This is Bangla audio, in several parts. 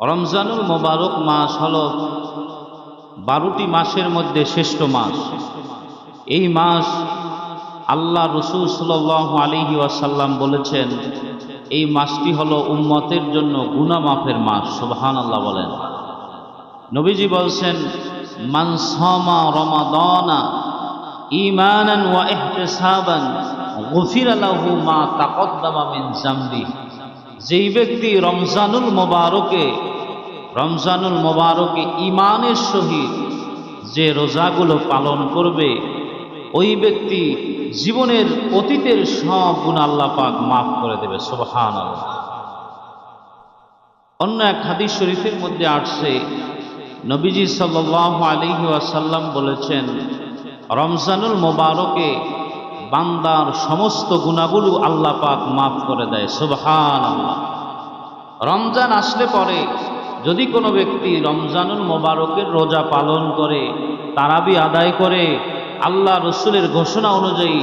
রমজানুল মোবারক মাস হল বারোটি মাসের মধ্যে শ্রেষ্ঠ মাস। এই মাস আল্লাহ রসুল সাল্লাহ আলিহি ওয়াসাল্লাম বলেছেন, এই মাসটি হল উম্মতের জন্য গুনা মাফের মাস সুবহান আল্লাহ বলেন। নবীজি বলছেন মানসমা রমাদানা ইমানান ওয়া ইহতিসাবান, গফিরা লাহু মা তাকদ্দামা মিন জামবি যেই ব্যক্তি রমজানুল মোবারকে রমজানুল মোবারকে ইমানের সহিত যে রোজাগুলো পালন করবে, ওই ব্যক্তি জীবনের অতীতের সব গুণ আল্লাহ পাক মাফ করে দেবে সুবহান অন্য এক হাদিস শরীফের মধ্যে আসছে, নবীজি সাল্লাহ আলিহি ওয়াসাল্লাম বলেছেন, রমজানুল মোবারকে বান্দার সমস্ত গুণাগুলো আল্লাহ পাক মাফ করে দেয় সুবহান আল্লাহ রমজান আসলে পরে যদি কোনো ব্যক্তি রমজানুল মোবারকের রোজা পালন করে, তারাবি আদায় করে, আল্লাহ রসুলের ঘোষণা অনুযায়ী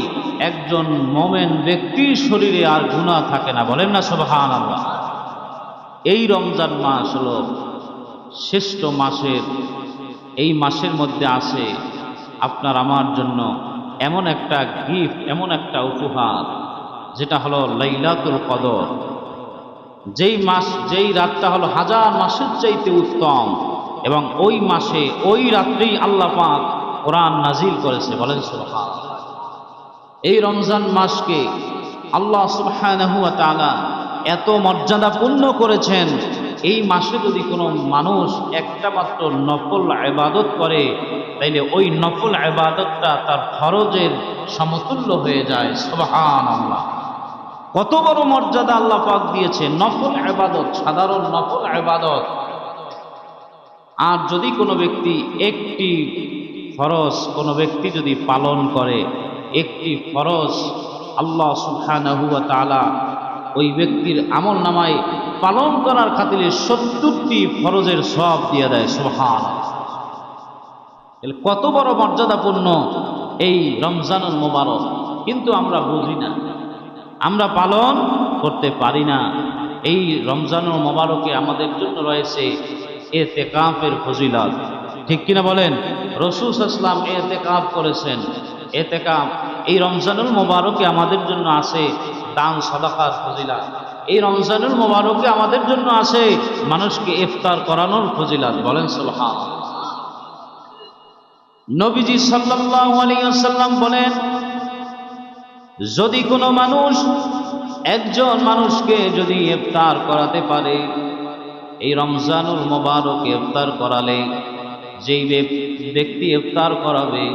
একজন মোমেন ব্যক্তির শরীরে আর গুণা থাকে না, বলেন না সুবহান আল্লাহ এই রমজান মাস হলো শ্রেষ্ঠ মাসের, এই মাসের মধ্যে আসে আপনার আমার জন্য এমন একটা গিফট এমন একটা উপহার, যেটা হলো লাইলাতুল কদর। যেই মাস, যেই রাতটা হলো হাজার মাসের চাইতে উত্তম, এবং ওই মাসে, ওই রাত্রেই আল্লাহ পাক কোরআন নাজিল করেছে, বলেন সুবহান এই রমজান মাসকে আল্লাহ সুবহানাহু ওয়া তাআলা এত মর্যাদাপূর্ণ করেছেন, এই মাসে যদি কোনো মানুষ একটা মাত্র নফল আবাদত করে তাইলে ওই নফল আবাদতটা তার ফরজের সমতুল্য হয়ে যায় সুবহান আল্লাহ কত বড় মর্যাদা আল্লাহ পাক দিয়েছে, নফল আবাদত সাধারণ নফল আবাদত আর যদি কোনো ব্যক্তি একটি ফরজ কোনো ব্যক্তি যদি পালন করে, একটি ফরজ আল্লাহ ওয়া তাআলা ওই ব্যক্তির আমল নামায় পালন করার খাতিরে সত্তরটি ফরজের সব দিয়ে দেয় সুবহান কত বড় মর্যাদাপূর্ণ এই রমজানুল মোবারক। কিন্তু আমরা বুঝি না। আমরা পালন করতে পারি না। এই রমজানুল মোবারকে আমাদের জন্য রয়েছে এ তেকাফের ফজিলত। ঠিক কিনা বলেন? রসুল ইসলাম এ তেকাফ করেছেন। এ তেকাফ এই রমজানুল মোবারকে আমাদের জন্য আছে দান, সদাকার ফজিলাত। এই রমজানুল মোবারকে আমাদের জন্য আছে মানুষকে ইফতার করানোর ফজিলাত। বলেন সুলহান নবীজি ওয়াসাল্লাম বলেন, যদি কোনো মানুষ একজন মানুষকে যদি ইফতার করাতে পারে, এই রমজানুল মোবারক ইফতার করালে যেই ব্যক্তি ইফতার করাবে,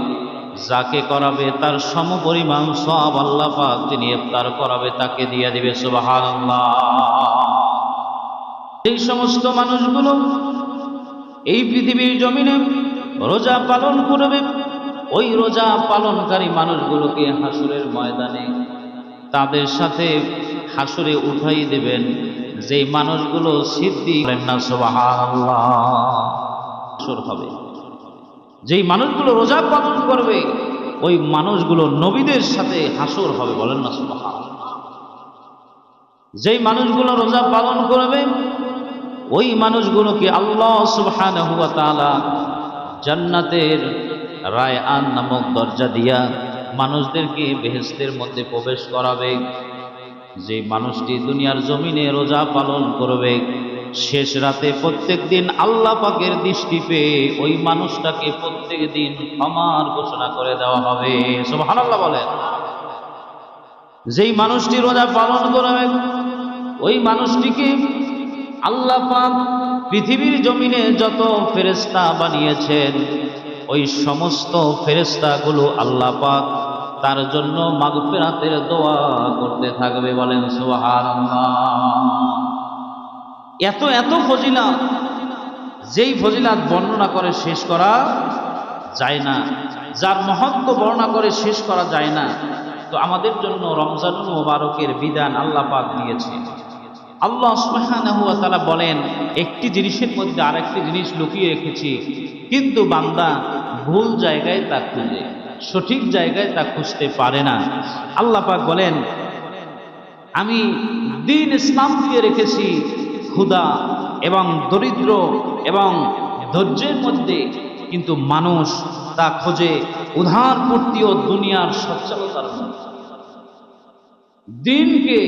যাকে করাবে তার সমপরিমাণ সব আল্লাহ পাক যিনি ইফতার করাবে, তাকে দিয়ে দিবে সুবহানাল্লাহ। এই সমস্ত মানুষগুলো এই পৃথিবীর জমিনে রোজা পালন করবে। ওই রোজা পালনকারী মানুষগুলোকে হাসুরের ময়দানে তাদের সাথে হাসুরে উঠাই দেবেন। যে মানুষগুলো সিদ্ধি করেন না হবে। যেই মানুষগুলো রোজা পালন করবে, ওই মানুষগুলো নবীদের সাথে হাসুর হবে বলেন না, সুবহানাল্লাহ। যেই মানুষগুলো রোজা পালন করবে, ওই মানুষগুলোকে আল্লাহ সুবহানাহু ওয়া তাআলা জান্নাতের রায় আন নামক দরজা দিয়া মানুষদেরকে বেহেস্তের মধ্যে প্রবেশ করাবে। যে মানুষটি দুনিয়ার জমিনে রোজা পালন করবে, শেষ রাতে প্রত্যেক দিন আল্লাহ পাকের দৃষ্টি পেয়ে ওই মানুষটাকে প্রত্যেক দিন ক্ষমার ঘোষণা করে দেওয়া হবে। সুবহানাল্লাহ বলেন। যেই মানুষটি রোজা পালন করবে, ওই মানুষটিকে আল্লাহ পাক পৃথিবীর জমিনে যত ফেরেস্তা বানিয়েছেন, ওই সমস্ত ফেরেস্তাগুলো আল্লাহ পাক তার জন্য মাগফিরাতের দোয়া করতে থাকবে বলেন, সুবহানাল্লাহ। এত এত ফজিলাত, যেই ফজিলাত বর্ণনা করে শেষ করা যায় না, যার মহত্ব বর্ণনা করে শেষ করা যায় না, তো আমাদের জন্য রমজানুল মোবারকের বিধান আল্লাহ পাক দিয়েছে। আল্লাহ তাআলা বলেন, একটি জিনিসের মধ্যে আরেকটি জিনিস লুকিয়ে রেখেছি, কিন্তু বান্দা ভুল জায়গায় তা খুঁজে, সঠিক জায়গায় তা খুঁজতে পারে না। আল্লাহ পাক বলেন, আমি দিন ইসলাম দিয়ে রেখেছি খুদা এবং দরিদ্র এবং ধৈর্যের মধ্যে, কিন্তু মানুষ তা খোঁজে উদারপূর্তি ও দুনিয়ার সচ্ছলতার দিনকে,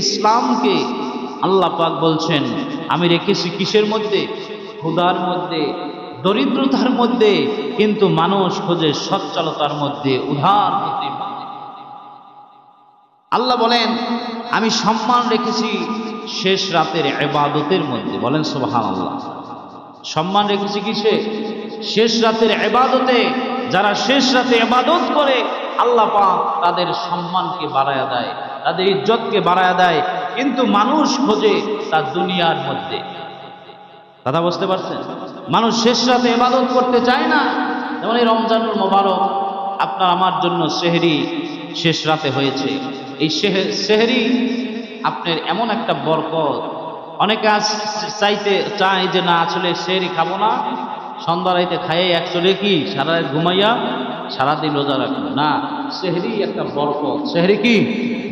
ইসলামকে আল্লাহ পাক বলছেন, আমি রেখেছি কিসের মধ্যে? ক্ষুধার মধ্যে, দরিদ্রতার মধ্যে, কিন্তু মানুষ খোঁজে সচ্ছলতার মধ্যে উদার আল্লাহ বলেন, আমি সম্মান রেখেছি শেষ রাতের এবাদতের মধ্যে। বলেন সোহান আল্লাহ সম্মান রেখেছি কিসে? শেষ রাতের এবাদতে, যারা শেষ রাতে এবাদত করে, আল্লাহ পাক তাদের সম্মানকে বাড়ায়া দেয়, তাদের ইজ্জতকে বাড়ায়া দেয় কিন্তু মানুষ খোঁজে তার দুনিয়ার মধ্যে। কথা বুঝতে পারছেন? মানুষ শেষ রাতে এবাদত করতে চায় না। যেমন এই রমজানুল মোবারক, আপনার আমার জন্য সেহরি শেষ রাতে হয়েছে। এই সেহরি আপনার এমন একটা বরকত। অনেকে আজ চাইতে চায় যে, না, আসলে সেহরি খাব না। সন্ধ্যা রাইতে খাইয়ে একচলে কি সারা ঘুমাইয়া সারাদিন রোজা রাখব। না, সেহরি একটা বরকত। সেহরি কি?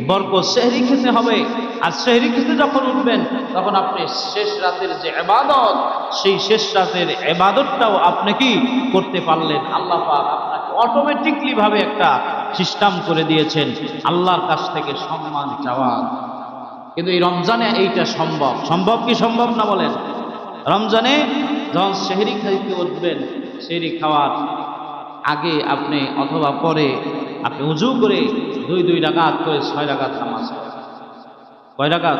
বরকত শেহরি খেতে হবে। আর শেহরি খেতে যখন উঠবেন, তখন আপনি শেষ রাতের যে এবাদত সেই শেষ রাতের এবাদতটাও আপনি কি করতে পারলেন? আল্লাহ আপনাকে অটোমেটিকলি ভাবে একটা সিস্টেম করে দিয়েছেন। আল্লাহর কাছ থেকে সম্মান চাওয়া। কিন্তু এই রমজানে এইটা সম্ভব। সম্ভব কি সম্ভব না বলেন? রমজানে যখন সেহরি খাইতে উঠবেন, সেহরি খাওয়ার আগে আপনি অথবা পরে আপনি উজু করে দুই দুই ডাকাত করে ছয় রাকাত নামাজ কয় রাকাত?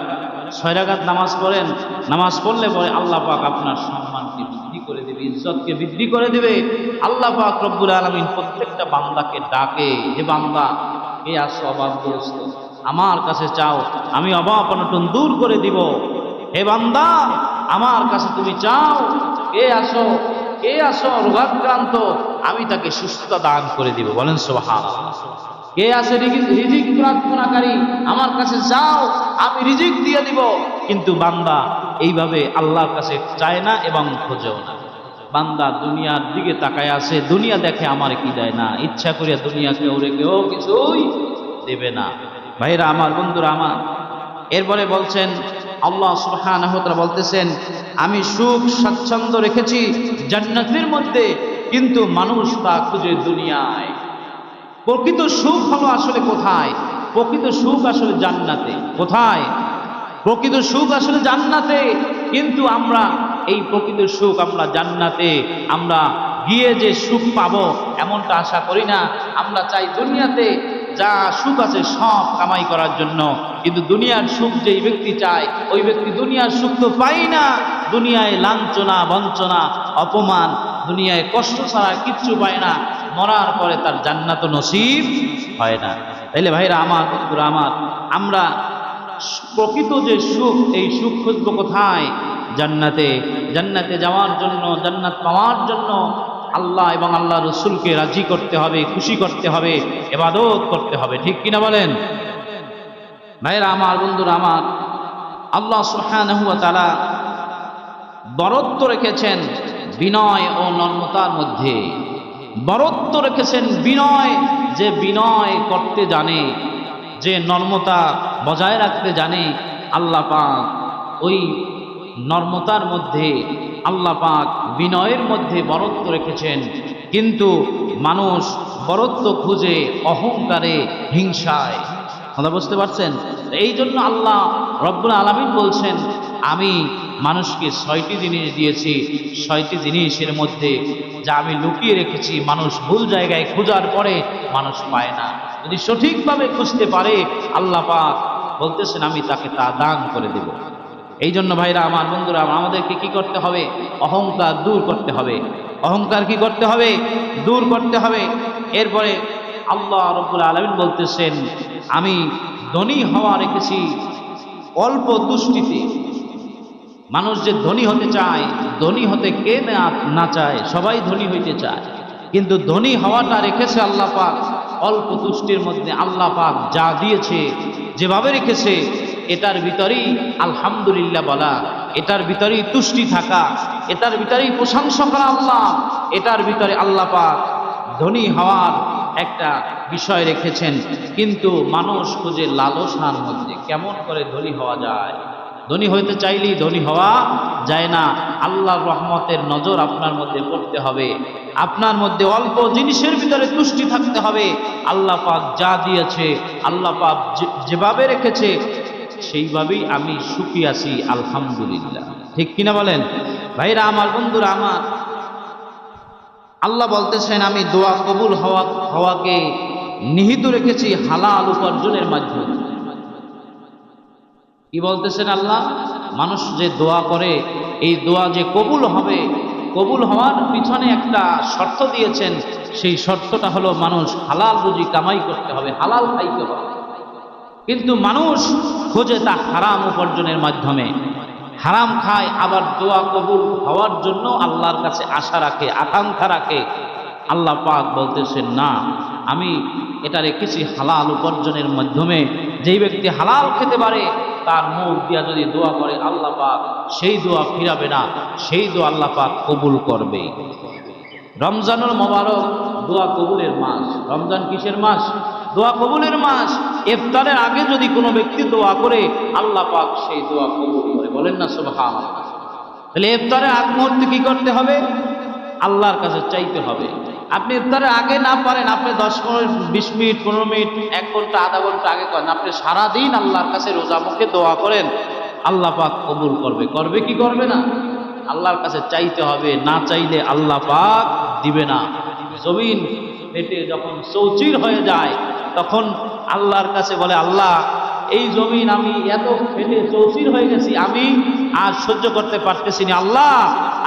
ছয় রাকাত নামাজ পড়েন, নামাজ পড়লে পরে আল্লাহ পাক আপনার সম্মানকে বৃদ্ধি করে দেবে, ইজ্জতকে বৃদ্ধি করে দেবে। আল্লাহ পাক রব্বুল আলমিন প্রত্যেকটা বান্দাকে ডাকে, হে বান্দা এ আসো অবাধ্যস্ত আমার কাছে চাও, আমি অভাব অনটন দূর করে দিব। হে বান্দা, আমার কাছে তুমি চাও, কে আসো কে আসো রোগাক্রান্ত? আমি তাকে সুস্থতা দান করে দিব। বলেন সোহান কে আছে রিজিক প্রার্থনাকারী আমার কাছে যাও, আমি রিজিক দিয়ে দিব। কিন্তু বান্দা এইভাবে আল্লাহর কাছে চায় না এবং খোঁজেও না। বান্দা দুনিয়ার দিকে তাকায় আছে, দুনিয়া দেখে আমার কি দেয় না। ইচ্ছা করিয়া দুনিয়াকে ওরে কেউ কিছুই দেবে না। ভাইরা আমার, বন্ধুরা আমার, এরপরে বলছেন, আল্লাহ তাআলা বলতেছেন, আমি সুখ, স্বাচ্ছন্দ্য রেখেছি জান্নাতের মধ্যে, কিন্তু মানুষ তা খুঁজে দুনিয়ায়। প্রকৃত সুখ হলো আসলে কোথায়? প্রকৃত সুখ আসলে জান্নাতে। কোথায়? প্রকৃত সুখ আসলে জান্নাতে। কিন্তু আমরা এই প্রকৃত সুখ আমরা জান্নাতে। আমরা গিয়ে যে সুখ পাবো এমনটা আশা করি না। আমরা চাই দুনিয়াতে যা সুখ আছে সব কামাই করার জন্য। কিন্তু দুনিয়ার সুখ যেই ব্যক্তি চায়, ওই ব্যক্তি দুনিয়ার সুখ তো পাই না। দুনিয়ায় লাঞ্ছনা, বঞ্চনা, অপমান, দুনিয়ায় কষ্ট ছাড়া কিচ্ছু পায় না। মরার পরে তার জান্নাত নসিব হয় না। তাইলে ভাইরা আমার, বন্ধুরা আমার, আমরা প্রকৃত যে সুখ, এই সুখ খুঁজব কোথায়? জান্নাতে। জান্নাতে যাওয়ার জন্য, জান্নাত পাওয়ার জন্য আল্লাহ এবং আল্লাহ রসুলকে রাজি করতে হবে, খুশি করতে হবে, এবাদত করতে হবে। ঠিক কিনা বলেন? ভাইরা আমার, বন্ধুরা আমার, আল্লাহ সুবহানাহু ওয়া তাআলা বরত্ব রেখেছেন বিনয় ও নর্মতার মধ্যে। বরত্ব রেখেছেন বিনয়, যে বিনয় করতে জানে, যে নর্মতা বজায় রাখতে জানে, আল্লাহ পাক ওই নর্মতার মধ্যে, আল্লাহ পাক বিনয়ের মধ্যে বরত্ব রেখেছেন। কিন্তু মানুষ বরত্ব খুঁজে অহংকারে, হিংসায়। কথা বুঝতে পারছেন? এই জন্য আল্লাহ রব্বুল আলমিন বলছেন আমি মানুষকে ছয়টি জিনিস দিয়েছি। ছয়টি জিনিসের মধ্যে যা আমি লুকিয়ে রেখেছি, মানুষ ভুল জায়গায় খোঁজার পরে মানুষ পায় না। যদি সঠিকভাবে খুঁজতে পারে, আল্লাহ পাক বলতেছেন, আমি তাকে তা দান করে দেব। এই জন্য ভাইরা, আমার বন্ধুরা, আমাদেরকে কি করতে হবে? অহংকার দূর করতে হবে। অহংকার কি করতে হবে? দূর করতে হবে। এরপরে আল্লাহ রব্বুল আলমিন বলতেছেন, আমি ধনী হওয়া রেখেছি অল্প দুষ্টিতে। মানুষ যে ধনী হতে চায়, ধনী হতে কে না চায়? সবাই ধনী হইতে চায়। কিন্তু ধনী হওয়াটা রেখেছে আল্লাহ পাক। অল্প তুষ্টির মধ্যে আল্লাহ পাক যা দিয়েছে, যেভাবে রেখেছে, এটার ভিতরেই আলহামদুলিল্লাহ বলা, এটার ভিতরেই তুষ্টি থাকা, এটার ভিতরেই প্রশংসা করা আল্লাহ, এটার ভিতরে আল্লাহ পাক ধনী হওয়ার একটা বিষয় রেখেছেন। কিন্তু মানুষ খুঁজে লালসার মধ্যে কেমন করে ধনী হওয়া যায়? ধনী হইতে চাইলেই ধনী হওয়া যায় না। আল্লাহর রহমতের নজর আপনার মধ্যে পড়তে হবে। আপনার মধ্যে অল্প জিনিসের ভিতরে তুষ্টি থাকতে হবে। আল্লাহ পাক যা দিয়েছে, আল্লাহ পাক যেভাবে রেখেছে, সেইভাবেই আমি সুখী আছি, আলহামদুলিল্লাহ। ঠিক কিনা বলেন? ভাইরা, আমার বন্ধুরা, আমার আল্লাহ বলতেছেন, আমি দোয়া কবুল হওয়া, হওয়াকে নিহিত রেখেছি, হালাল উপার্জনের মাধ্যমে। কি বলতেছেন আল্লাহ? মানুষ যে দোয়া করে, এই দোয়া যে কবুল হবে, কবুল হওয়ার পিছনে একটা শর্ত দিয়েছেন। সেই শর্তটা হলো মানুষ হালাল রুজি কামাই করতে হবে, হালাল খাইতে হবে। কিন্তু মানুষ খোঁজে তা হারাম উপার্জনের মাধ্যমে। হারাম খায়, আবার দোয়া কবুল হওয়ার জন্য আল্লাহর কাছে আশা রাখে, আকাঙ্ক্ষা রাখে। আল্লাহ পাক বলতেছেন, না, আমি এটা রেখেছি হালাল উপার্জনের মাধ্যমে। যেই ব্যক্তি হালাল খেতে পারে তার মুখ দিয়া যদি দোয়া করে, আল্লাহ পাক সেই দোয়া ফিরাবে না, সেই দোয়া আল্লাহ পাক কবুল করবে। রমজানুল মোবারক দোয়া কবুলের মাস। রমজান কিসের মাস? দোয়া কবুলের মাস। ইফতারের আগে যদি কোনো ব্যক্তি দোয়া করে, আল্লাহ পাক সেই দোয়া কবুল করে। বলেন না সুবহান তাহলে ইফতারের আগ মুহূর্তে কি করতে হবে? আল্লাহর কাছে চাইতে হবে। আপনি ইফতারের আগে না পারেন, আপনি দশ পনেরো বিশ মিনিট, পনেরো মিনিট, এক ঘণ্টা, আধা ঘণ্টা আগে করেন। আপনি সারাদিন আল্লাহর কাছে রোজা মুখে দোয়া করেন, আল্লাহ পাক কবুল করবে। করবে কি করবে না? আল্লাহর কাছে চাইতে হবে, না চাইলে আল্লাহ পাক দিবে না। জমিন পেটে যখন চৌচির হয়ে যায়, তখন আল্লাহর কাছে বলে, আল্লাহ, এই জমিন আমি এত ফেটে চৌচির হয়ে গেছি, আমি আর সহ্য করতে পারতেছি না। আল্লাহ,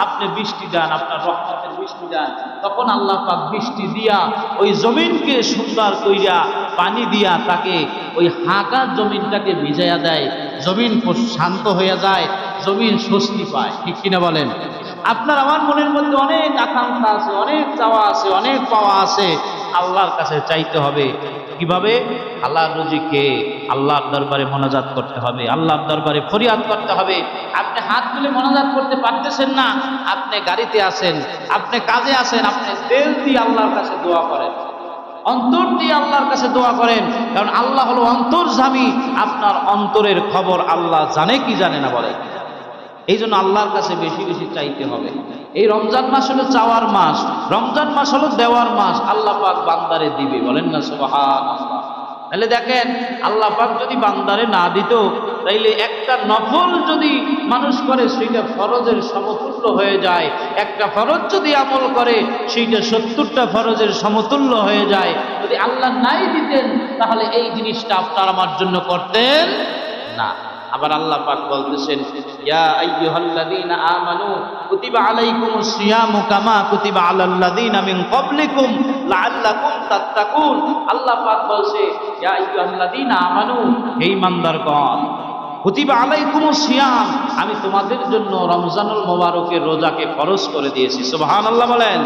আপনি বৃষ্টি দেন, আপনার রহমতের বৃষ্টি দেন তখন আল্লাহ পাক বৃষ্টি দিয়া ওই জমিনকে সুন্দর কইরা পানি দিয়া তাকে ওই হাঁকার জমিনটাকে ভিজাইয়া দেয়। জমিন শান্ত হইয়া যায়, জমিন স্বস্তি পায়। ঠিক কিনা বলেন? আপনার আমার মনের মধ্যে অনেক আকাঙ্ক্ষা আছে, অনেক চাওয়া আছে, অনেক পাওয়া আছে। আল্লাহর কাছে চাইতে হবে। কীভাবে? আল্লাহর রুজিকে আল্লাহর দরবারে মনোজাত করতে হবে, আল্লাহর দরবারে ফরিয়াদ করতে হবে। আপনি হাত তুলে মনোজাত করতে পারতেছেন না, আপনি গাড়িতে আছেন, আপনি কাজে আছেন, আপনি তেল দিয়ে আল্লাহর কাছে দোয়া করেন। অন্তর দিয়ে আল্লাহর কাছে দোয়া করেন, কারণ আল্লাহ হলো অন্তর্জামী আপনার অন্তরের খবর আল্লাহ জানে কি জানে না বলে। এই জন্য আল্লাহর কাছে বেশি বেশি চাইতে হবে। এই রমজান মাস হলো চাওয়ার মাস। রমজান মাস হলো দেওয়ার মাস। আল্লাহ পাক বান্দারে দিবে, বলেন না সুবহান তাহলে দেখেন, আল্লাহ পাক যদি বান্দারে না দিত, তাইলে একটা নফল যদি মানুষ করে, সেইটা ফরজের সমতুল্য হয়ে যায়। একটা ফরজ যদি আমল করে, সেইটা সত্তরটা ফরজের সমতুল্য হয়ে যায়। যদি আল্লাহ নাই দিতেন, তাহলে এই জিনিসটা আপনার আমার জন্য করতেন না। আবার আল্লাহ পাক বলতেছেন, ইয়া আইয়ুহাল্লাযীনা আমানু, কুতিবা আলাইকুমুস সিয়ামু কামা কুতিবা আলাল্লাযীনা মিন ক্বাবলিকুম লাআল্লাকুম তাত্তাকুন। আল্লাহ পাক বলছে, ইয়া আইয়ুহাল্লাযীনা আমানু, হে ঈমানদারগণ, কুতিবা আলাইকুমুস সিয়াম, আমি তোমাদের জন্য রমজানুল মোবারকের রোজাকে ফরজ করে দিয়েছি। সুবহানাল্লাহ বলেন।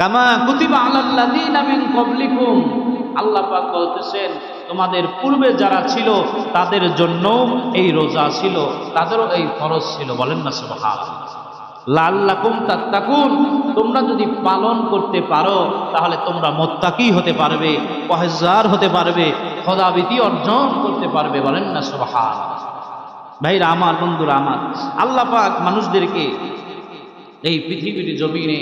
কামা কুতিবা আলাল্লাযীনা মিন ক্বাবলিকুম। আল্লাহ পাক বলতেছেন তোমাদের পূর্বে যারা ছিল, তাদের জন্য এই রোজা ছিল, তাদেরও এই ফরজ ছিল। বলেন না সুবহানাল্লাহ। লাল্লাকুম তাত্তাকুন। তোমরা যদি পালন করতে পারো, তাহলে তোমরা মোত্তাকি হতে পারবে পহেজার হতে পারবে খোদাবিতি অর্জন করতে পারবে। বলেন না সুবহান ভাইরা, আমার বন্ধুরা, আমার আল্লাহ পাক মানুষদেরকে এই পৃথিবীর জমিনে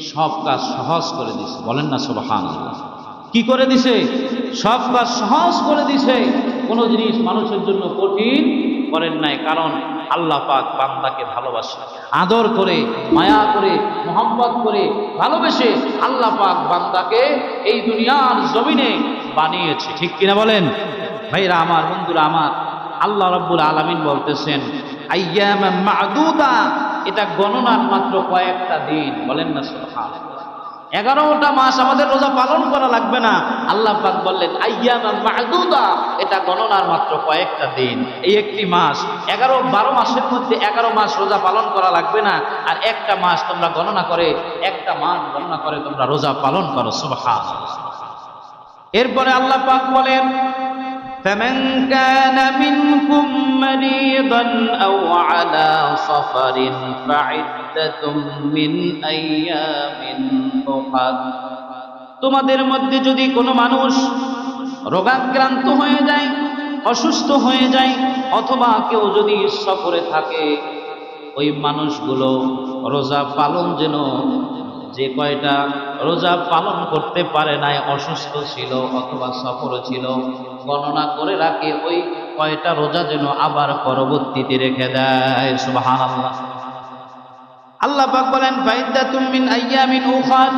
সব কাজ সহজ করে দিছে বলেন না সুবহান কি করে দিছে? সব কাজ সহজ করে দিছে। কোনো জিনিস মানুষের জন্য কঠিন করেন নাই, কারণ আল্লাহ পাক বান্দাকে ভালোবাসে। আদর করে, মায়া করে মোহাম্মত করে ভালোবেসে আল্লাহ পাক বান্দাকে এই দুনিয়ার জমিনে বানিয়েছে। ঠিক কিনা বলেন? ভাইরা আমার, বন্ধুরা আমার, আল্লাহ রব্বুল আলামিন বলতেছেন আইয়াম মাদুদা এটা গণনার মাত্র কয়েকটা দিন। বলেন না সুবহানাল্লাহ। এগারোটা মাস আমাদের রোজা পালন করা লাগবে না আল্লাহ পাক বললেন আইয়াম মাদুদা এটা গণনার মাত্র কয়েকটা দিন এই একটি মাস এগারো বারো মাসের মধ্যে এগারো মাস রোজা পালন করা লাগবে না আর একটা মাস তোমরা গণনা করে একটা মাস গণনা করে তোমরা রোজা পালন করো সুবহান এরপরে আল্লাহ পাক বলেন فمن كان منكم مريضا أو على سفر فعدة من أيام أخر তোমাদের মধ্যে যদি কোনো মানুষ রোগাক্রান্ত হয়ে যায়, অসুস্থ হয়ে যায়, অথবা কেউ যদি সফরে থাকে, ওই মানুষগুলো রোজা পালন যেন যে কয়টা রোজা পালন করতে পারে নাই, অসুস্থ ছিল অথবা সফর ছিল, গণনা করে রাখে, ওই কয়টা রোজা যেন আবার পরবর্তীতে রেখে দেয়। সুবাহান আল্লাহ আল্লাহ পাক বলেন ফাইদ্দাতুম মিন আইয়ামিন উখার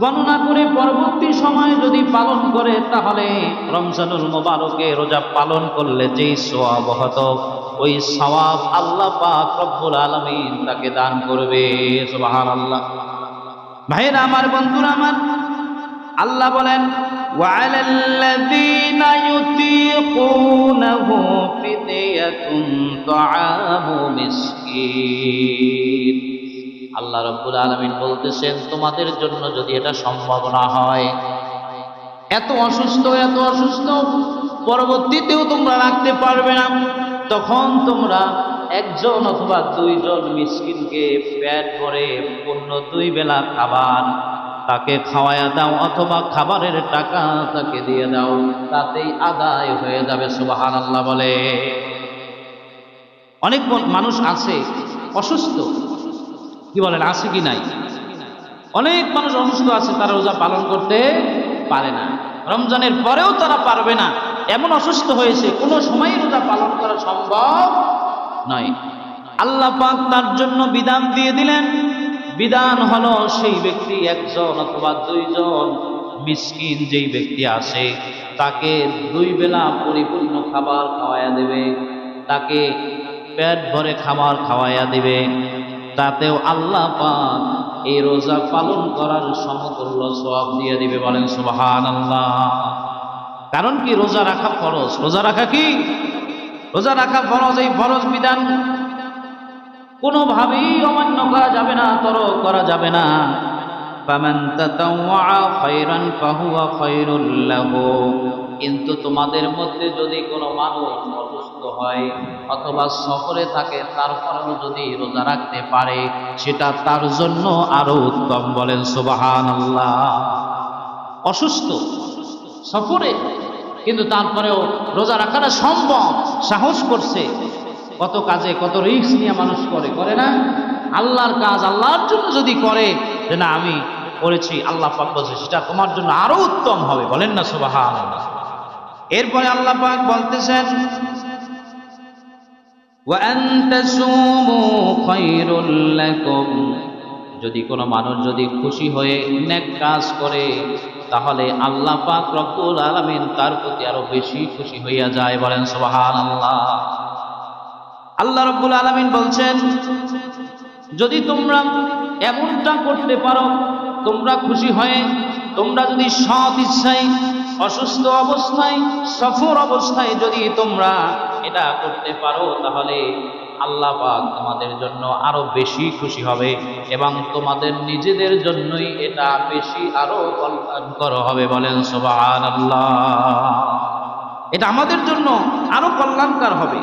গণনা করে পরবর্তী সময় যদি পালন করে তাহলে রমজানুল মোবারকে রোজা পালন করলে যেই সোয়াব হতো ওই সওয়াব আল্লাহ পাক রব্বুল আলামিন তাকে দান করবে সুবহানাল্লাহ ভাইরা আমার বন্ধুরা আমার আল্লাহ বলেন وعلى الذين يطيقونه فدية طعام مسكين আল্লাহ রব্বুল আলমিন বলতেছেন, তোমাদের জন্য যদি এটা সম্ভব না হয়, এত অসুস্থ এত অসুস্থ, পরবর্তীতেও তোমরা রাখতে পারবে না। তখন তোমরা একজন অথবা দুইজন মিসকিনকে পেট ভরে পূর্ণ দুই বেলা খাবার তাকে খাওয়ায়া দাও অথবা খাবারের টাকা তাকে দিয়ে দাও, তাতেই আদায় হয়ে যাবে সুবাহান আল্লাহ বলে। অনেক মানুষ আছে অসুস্থ। কি বলেন, আছে কি নাই? অনেক মানুষ অসুস্থ আছে, তারা রোজা পালন করতে পারে না। রমজানের পরেও তারা পারবে না। এমন অসুস্থ হয়েছে, কোনো সময় রোজা পালন করা সম্ভব নয়। আল্লাহ পাক তার জন্য বিধান দিয়ে দিলেন, বিধান হলো সেই ব্যক্তি একজন অথবা দুইজন মিসকিন যেই ব্যক্তি আসে তাকে দুই বেলা পরিপূর্ণ খাবার খাওয়াইয়া দেবে, তাকে পেট ভরে খাবার খাওয়াইয়া দিবে। তাতেও আল্লাহ পাক এই রোজা পালন করার সমতুল্য সব দিয়ে দিবে বলেন সুবাহান আল্লাহ কারণ কি রোজা রাখা ফরজ? রোজা রাখা কি? রোজা রাখা ফরজ, এই ফরজ বিধান কোনোভাবেই অমান্য করা যাবে না তর করা যাবে না। ফামান তাতাওয়া খায়রান ফাহুয়া খায়রুল লাহু। কিন্তু তোমাদের মধ্যে যদি কোনো মানুষ অসুস্থ হয় অথবা সফরে থাকে তারপরেও যদি রোজা রাখতে পারে, সেটা তার জন্য আরও উত্তম বলেন সুবাহান আল্লাহ অসুস্থ, সফরে, কিন্তু তারপরেও রোজা রাখাটা সম্ভব, সাহস করছে। কত কাজে, কত রিস্ক নিয়ে মানুষ করে করে না? আল্লাহর কাজ আল্লাহর জন্য যদি করে, যে না, আমি করেছি, আল্লাহ পাক বলছে, সেটা তোমার জন্য আরও উত্তম হবে, বলেন না সুবাহান এরপরে আল্লাহ পাক বলতেছেন যদি কোনো মানুষ যদি খুশি হয়ে নেক কাজ করে, তাহলে আল্লাহ পাক রব্বুল আলমিন তার প্রতি আরও বেশি খুশি হইয়া যায় বলেন সোহান আল্লাহ আল্লাহ রব্বুল আলমিন বলছেন, যদি তোমরা এমনটা করতে পারো, তোমরা খুশি হয়ে, তোমরা যদি সৎ ইচ্ছায় অসুস্থ অবস্থায়, সফর অবস্থায় যদি তোমরা এটা করতে পারো, তাহলে আল্লাহ পাক তোমাদের জন্য আরও বেশি খুশি হবে এবং তোমাদের নিজেদের জন্যই এটা বেশি আরও কল্যাণকর হবে বলেন সুবহানাল্লাহ। এটা আমাদের জন্য আরও কল্যাণকর হবে।